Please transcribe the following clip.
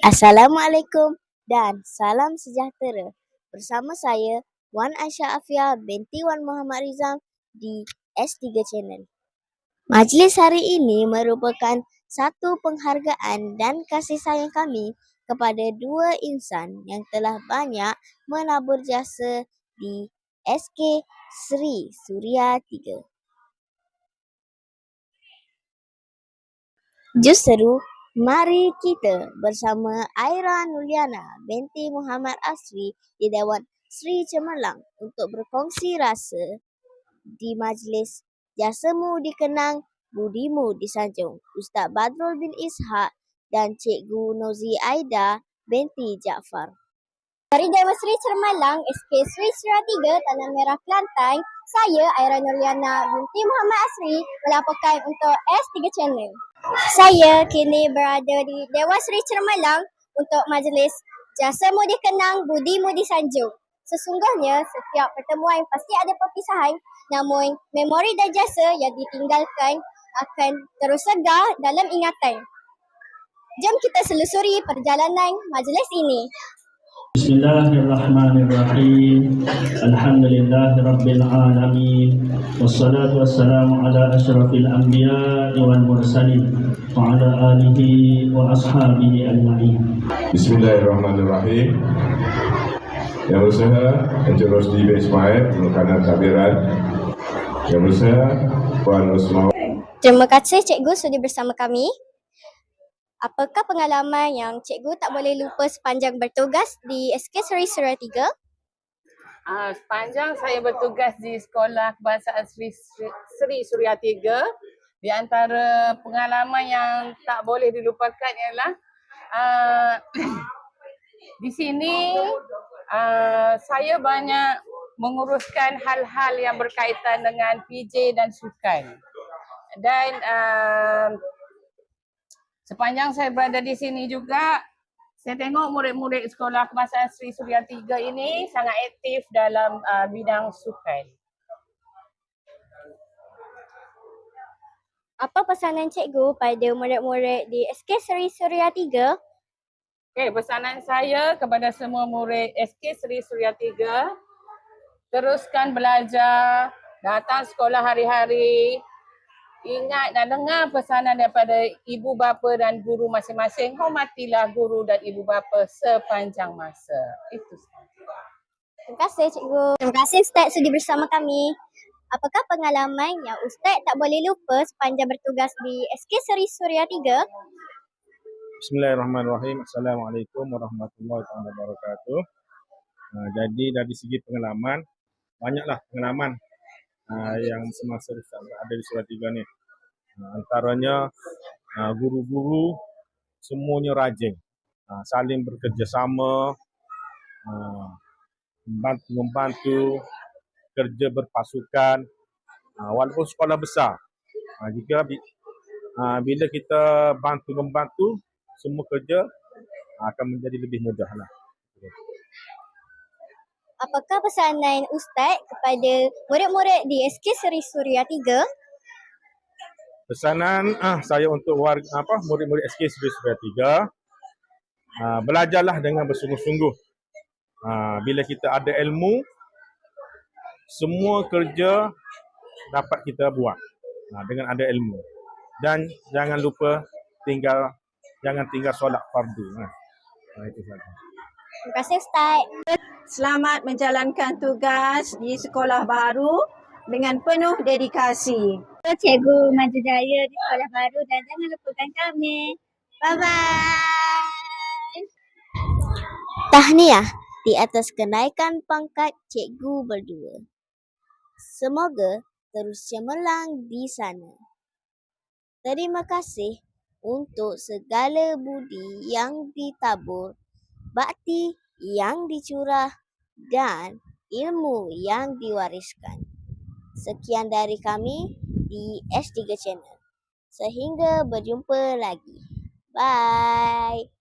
Assalamualaikum dan salam sejahtera. Bersama saya Wan Aisyah Afia binti Wan Muhammad Rizam di S3 Channel. Majlis hari ini merupakan satu penghargaan dan kasih sayang kami kepada dua insan yang telah banyak menabur jasa di SK Sri Suria 3. Justeru, mari kita bersama Aira Nuliana binti Muhammad Asri di Dewan Sri Cemerlang untuk berkongsi rasa di majlis Jasamu dikenang, budimu disanjung. Ustaz Badrul bin Ishak dan Cikgu Nozi Aida binti Jaafar. Dari Dewan Sri Cermalang, SK Sri Suria 3, Tanah Merah Kelantan, saya Aira Nurliana binti Muhammad Asri melaporkan untuk S3 Channel. Saya kini berada di Dewan Seri Cermalang untuk majlis Jasa Mudi Kenang Budi Mudi Sanjung. Sesungguhnya setiap pertemuan pasti ada perpisahan namun memori dan jasa yang ditinggalkan akan terus segar dalam ingatan. Jom kita selusuri perjalanan majlis ini. Bismillahirrahmanirrahim. Alhamdulillah rabbil alamin. Wassalatu wassalamu ala asyrafil anbiya wal mursalin wa ala alihi wa ashabihi ajma'in. Bismillahirrahmanirrahim. Yang berusaha Encik Rosdi bin Ismail Makanan Kabiran Yang berusaha Puan Usman Terima kasih cikgu sudi bersama kami. Apakah pengalaman yang cikgu tak boleh lupa sepanjang bertugas di SK Seri Suria 3? Uh, sepanjang saya bertugas di Sekolah Kebangsaan Sri, Sri Suria 3, di antara pengalaman yang tak boleh dilupakan ialah uh, di sini uh, saya banyak menguruskan hal-hal yang berkaitan dengan PJ dan sukan. Dan uh, Sepanjang saya berada di sini juga, saya tengok murid-murid sekolah kebangsaan Sri Suria 3 ini sangat aktif dalam uh, bidang sukan. Apa pesanan cikgu pada murid-murid di SK Seri Suria 3? Okay, pesanan saya kepada semua murid SK Seri Suria 3, teruskan belajar, datang sekolah hari-hari, ingat dan dengar pesanan daripada ibu bapa dan guru masing-masing. Hormatilah guru dan ibu bapa sepanjang masa. Itu sahaja. Terima kasih cikgu. Terima kasih Ustaz sudi bersama kami. Apakah pengalaman yang Ustaz tak boleh lupa sepanjang bertugas di SK Seri Suria 3? Bismillahirrahmanirrahim. Assalamualaikum warahmatullahi wabarakatuh. Uh, jadi dari segi pengalaman, banyaklah pengalaman uh, yang semasa ada di Surat Tiga ni. Uh, antaranya uh, guru-guru semuanya rajin, saling bekerjasama, uh, membantu, membantu kerja berpasukan walaupun sekolah besar. Jika bila kita bantu membantu semua kerja akan menjadi lebih mudah lah apakah pesanan Ustaz kepada murid-murid di SK Seri Suria 3? Pesanan ah saya untuk warga apa murid-murid SK Seri Suria 3 ah, belajarlah dengan bersungguh-sungguh. Ah, bila kita ada ilmu semua kerja dapat kita buat ah, dengan ada ilmu. Dan jangan lupa tinggal jangan tinggal solat fardu. Ah. Itu saja. Terima kasih Ustaz. Selamat menjalankan tugas di sekolah baru dengan penuh dedikasi. Cikgu maju jaya di sekolah baru dan jangan lupakan kami. Bye-bye. Tahniah di atas kenaikan pangkat cikgu berdua. Semoga terus cemerlang di sana. Terima kasih untuk segala budi yang ditabur, bakti yang dicurah dan ilmu yang diwariskan. Sekian dari kami di S3 Channel. Sehingga berjumpa lagi. Bye.